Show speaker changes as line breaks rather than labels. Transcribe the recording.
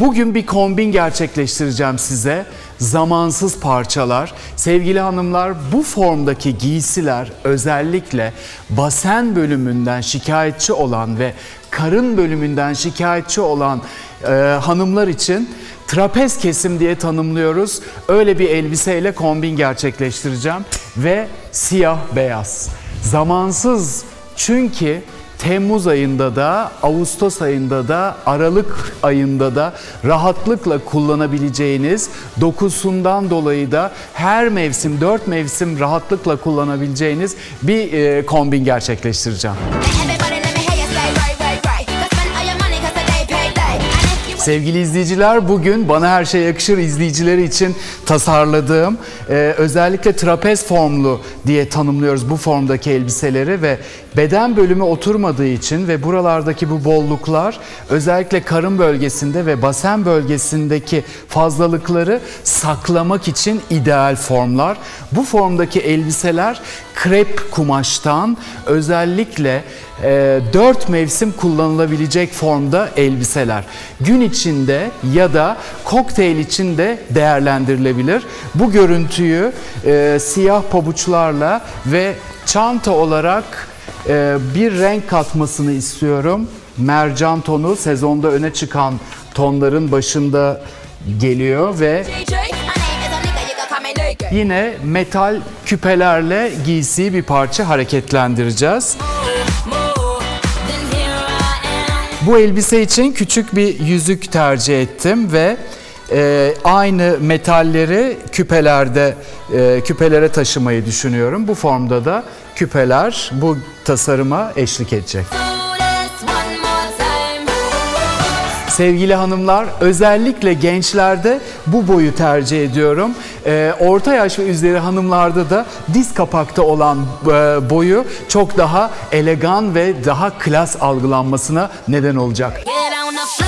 bugün bir kombin gerçekleştireceğim size. Zamansız parçalar. Sevgili hanımlar bu formdaki giysiler özellikle basen bölümünden şikayetçi olan ve karın bölümünden şikayetçi olan e, hanımlar için trapez kesim diye tanımlıyoruz. Öyle bir elbiseyle kombin gerçekleştireceğim ve siyah beyaz. Zamansız çünkü Temmuz ayında da, Ağustos ayında da, Aralık ayında da rahatlıkla kullanabileceğiniz, dokusundan dolayı da her mevsim, dört mevsim rahatlıkla kullanabileceğiniz bir e, kombin gerçekleştireceğim. Sevgili izleyiciler bugün Bana Her Şey Yakışır izleyicileri için tasarladığım e, özellikle trapez formlu diye tanımlıyoruz bu formdaki elbiseleri ve beden bölümü oturmadığı için ve buralardaki bu bolluklar özellikle karın bölgesinde ve basen bölgesindeki fazlalıkları saklamak için ideal formlar. Bu formdaki elbiseler krep kumaştan özellikle e, 4 mevsim kullanılabilecek formda elbiseler. Gün içinde ya da kokteyl içinde değerlendirilebilir. Bu görüntüyü e, siyah pabuçlarla ve çanta olarak e, bir renk katmasını istiyorum. Mercan tonu sezonda öne çıkan tonların başında geliyor ve yine metal küpelerle giysiyi bir parça hareketlendireceğiz. Bu elbise için küçük bir yüzük tercih ettim ve e, aynı metalleri küpelerde e, küpelere taşımayı düşünüyorum. Bu formda da küpeler bu tasarıma eşlik edecek. Sevgili hanımlar özellikle gençlerde bu boyu tercih ediyorum. Ee, orta yaş ve üzeri hanımlarda da diz kapakta olan e, boyu çok daha elegan ve daha klas algılanmasına neden olacak.
Get on the.